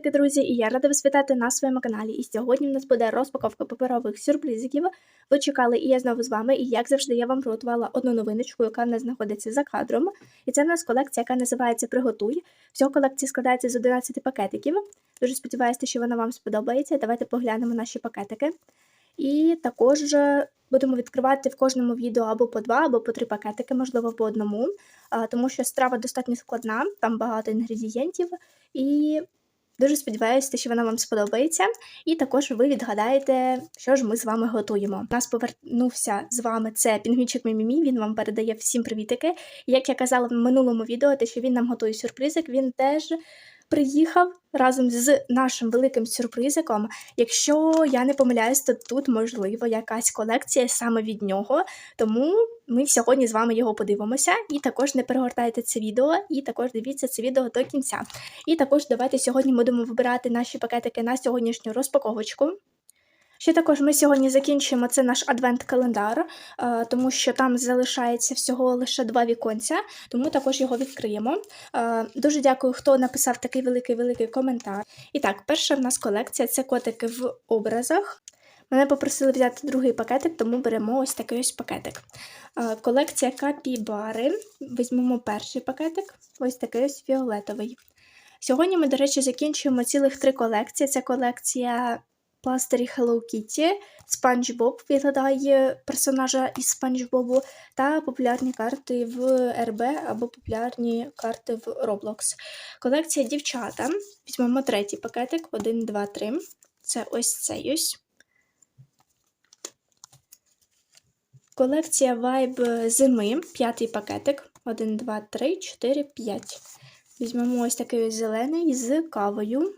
таки, друзі, і я рада вас вітати на своєму каналі. І сьогодні в нас буде розпаковка паперових сюрпризиків. Ви чекали, і я знову з вами. І як завжди, я вам приготувала одну новиночку, яка в нас знаходиться за кадром. І це в нас колекція, яка називається Приготуй. Всього колекція складається з 11 пакетиків. Дуже сподіваюся, що вона вам сподобається. Давайте поглянемо наші пакетики. І також будемо відкривати в кожному відео або по два, або по три пакетики, можливо, по одному, тому що страва достатньо складна, там багато інгредієнтів, і дуже сподіваюся, що вона вам сподобається. І також ви відгадаєте, що ж ми з вами готуємо. У нас повернувся з вами це пінгвінчик Мімімі, він вам передає всім привітики. Як я казала в минулому відео, те, що він нам готує сюрпризик, він теж приїхав разом з нашим великим сюрпризиком. Якщо я не помиляюсь, то тут можливо якась колекція саме від нього. Тому ми сьогодні з вами його подивимося. І також не перегортайте це відео, і також дивіться це відео до кінця. І також давайте сьогодні будемо вибирати наші пакетики на сьогоднішню розпаковочку. Ще також ми сьогодні закінчуємо це наш адвент-календар, е, тому що там залишається всього лише два віконця, тому також його відкриємо. Е, дуже дякую, хто написав такий великий-великий коментар. І так, перша в нас колекція це котики в образах. Мене попросили взяти другий пакетик, тому беремо ось такий ось пакетик. Е, колекція капібари. Візьмемо перший пакетик, ось такий ось фіолетовий. Сьогодні ми, до речі, закінчуємо цілих три колекції. Це колекція пластирі Hello Kitty, Спанч Боб відгадає персонажа із Спанч Бобу, та популярні карти в РБ або популярні карти в Roblox. Колекція дівчата. Візьмемо третій пакетик: 1, 2, 3. Це ось цей ось. Колекція Vibe зими, п'ятий пакетик. 1, 2, 3, 4, 5. Візьмемо ось такий зелений з кавою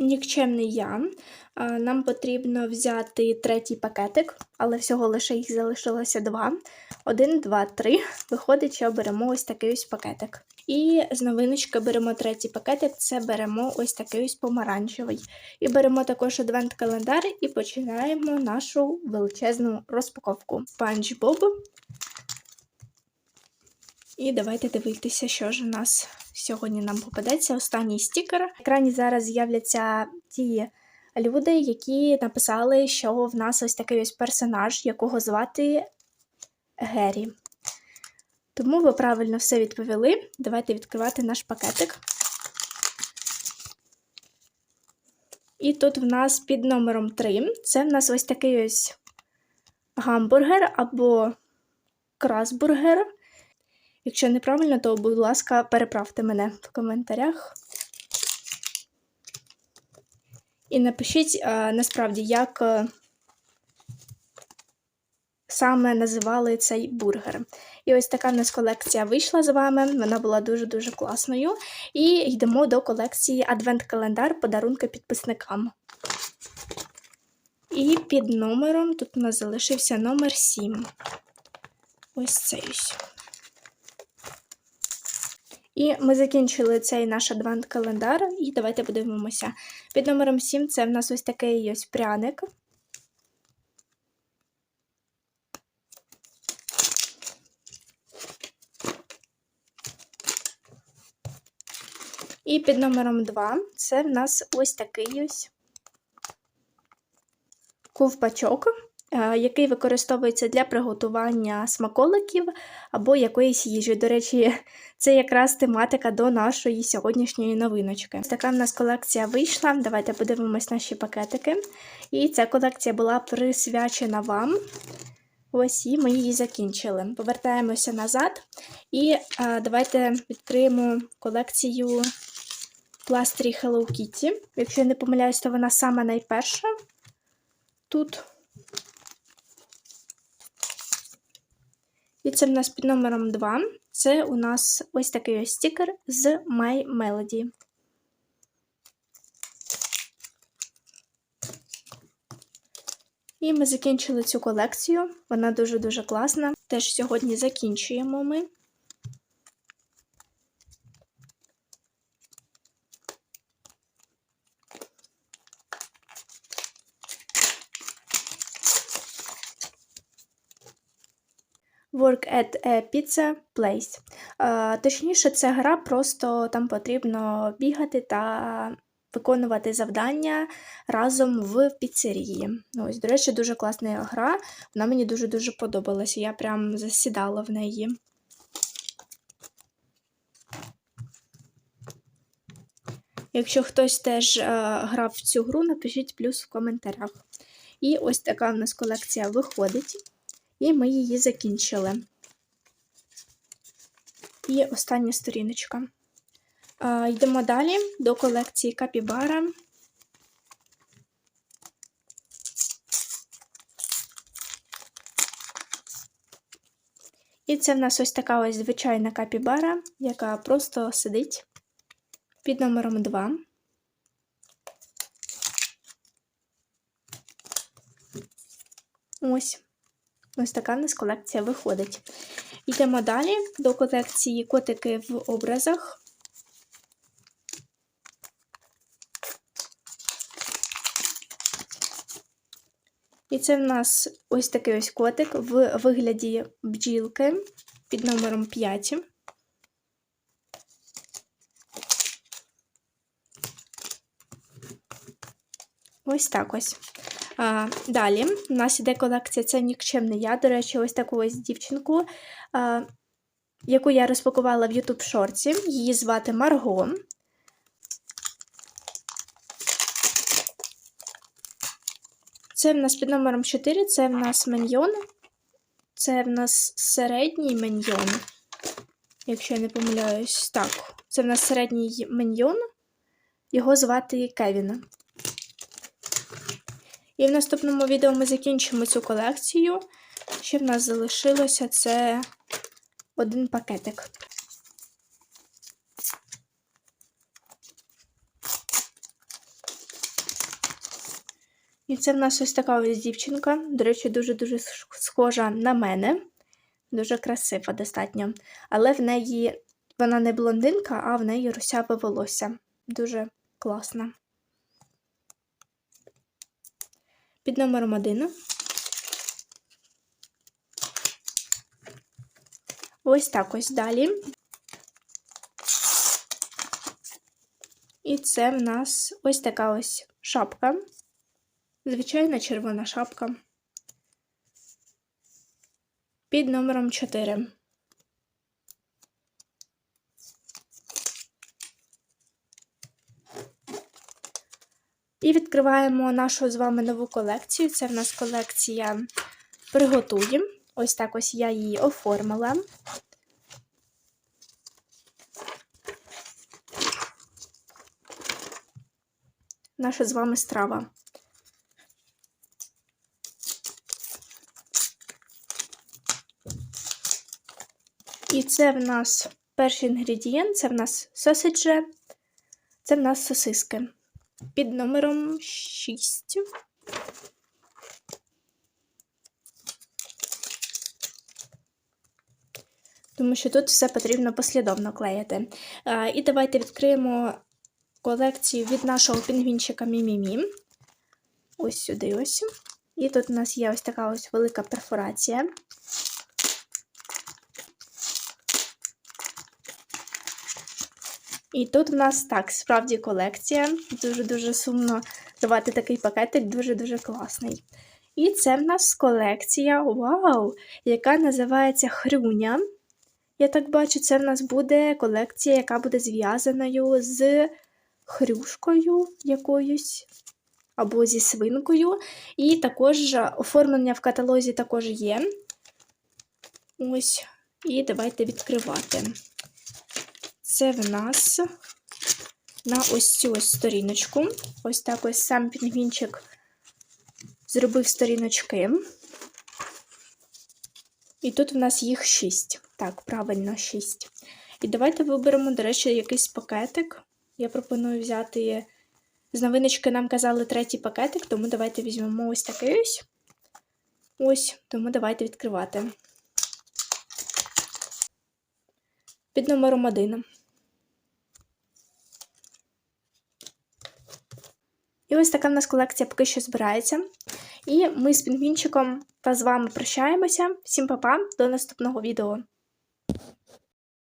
нікчемний я. Нам потрібно взяти третій пакетик, але всього лише їх залишилося два. Один, два, три. Виходить, що беремо ось такий ось пакетик. І з новиночки беремо третій пакетик, це беремо ось такий ось помаранчевий. І беремо також адвент-календар і починаємо нашу величезну розпаковку. Панч Боб. І давайте дивитися, що ж у нас сьогодні нам попадеться. Останній стікер. В екрані зараз з'являться ті люди, які написали, що в нас ось такий ось персонаж, якого звати Геррі. Тому ви правильно все відповіли. Давайте відкривати наш пакетик. І тут в нас під номером 3 це в нас ось такий ось гамбургер або красбургер. Якщо неправильно, то, будь ласка, переправте мене в коментарях. І напишіть насправді, як а, саме називали цей бургер. І ось така в нас колекція вийшла з вами. Вона була дуже-дуже класною. І йдемо до колекції Адвент-календар подарунки підписникам. І під номером тут у нас залишився номер 7. Ось цей ось. І ми закінчили цей наш адвент-календар, і давайте подивимося. Під номером 7 це в нас ось такий ось пряник. І під номером 2 це в нас ось такий ось ковпачок. Е, який використовується для приготування смаколиків або якоїсь їжі. До речі, це якраз тематика до нашої сьогоднішньої новиночки. Така в нас колекція вийшла. Давайте подивимось наші пакетики. І ця колекція була присвячена вам. Ось і ми її закінчили. Повертаємося назад. І а, е, давайте відкриємо колекцію пластирі Hello Kitty. Якщо я не помиляюсь, то вона сама найперша тут. І це в нас під номером 2. Це у нас ось такий ось стікер з My Melody. І ми закінчили цю колекцію. Вона дуже-дуже класна. Теж сьогодні закінчуємо ми. Work at a Pizza Place. Точніше, це гра, просто там потрібно бігати та виконувати завдання разом в піцерії. Ось, до речі, дуже класна гра. Вона мені дуже-дуже подобалася. Я прям засідала в неї. Якщо хтось теж е, грав в цю гру, напишіть плюс в коментарях. І ось така в нас колекція виходить, і ми її закінчили. І остання сторіночка. Йдемо далі до колекції Капібара. І це в нас ось така ось звичайна капібара, яка просто сидить під номером 2. Ось. Ось така в нас колекція виходить. Йдемо далі до колекції котики в образах. І це в нас ось такий ось котик в вигляді бджілки під номером 5. Ось так ось. А, Далі у нас іде колекція це нікчемний я. До речі, ось таку ось дівчинку, а, яку я розпакувала в YouTube шорці. Її звати Марго. Це в нас під номером 4, це в нас меньйон. Це в нас середній меньйон. Якщо я не помиляюсь, так, це в нас середній меньйон. Його звати Кевін. І в наступному відео ми закінчимо цю колекцію. Ще в нас залишилося це один пакетик. І це в нас ось така ось дівчинка. До речі, дуже-дуже схожа на мене. Дуже красива достатньо. Але в неї вона не блондинка, а в неї русяве волосся. Дуже класна. Під номером 1. Ось так ось далі. І це в нас ось така ось шапка. Звичайна червона шапка. Під номером 4. І відкриваємо нашу з вами нову колекцію. Це в нас колекція Приготуємо. Ось так ось я її оформила. Наша з вами страва. І це в нас перший інгредієнт, це в нас сосидже, це в нас сосиски під номером 6. Тому що тут все потрібно послідовно клеїти. І давайте відкриємо колекцію від нашого пінгвінчика Мімімі. Ось сюди ось. І тут у нас є ось така ось велика перфорація. І тут в нас так, справді колекція. Дуже-дуже сумно давати такий пакетик, дуже-дуже класний. І це в нас колекція, вау! Яка називається Хрюня. Я так бачу, це в нас буде колекція, яка буде зв'язаною з хрюшкою якоюсь. Або зі свинкою. І також оформлення в каталозі також є. Ось. І давайте відкривати. Це в нас на ось цю ось сторіночку. Ось так ось сам пінгвінчик зробив сторіночки. І тут в нас їх 6. Так, правильно, 6. І давайте виберемо, до речі, якийсь пакетик. Я пропоную взяти. З новиночки нам казали третій пакетик, тому давайте візьмемо ось такий ось. Ось, тому давайте відкривати. Під номером 1. І ось така в нас колекція поки що збирається. І ми з пінгвінчиком та з вами прощаємося. Всім па-па, до наступного відео.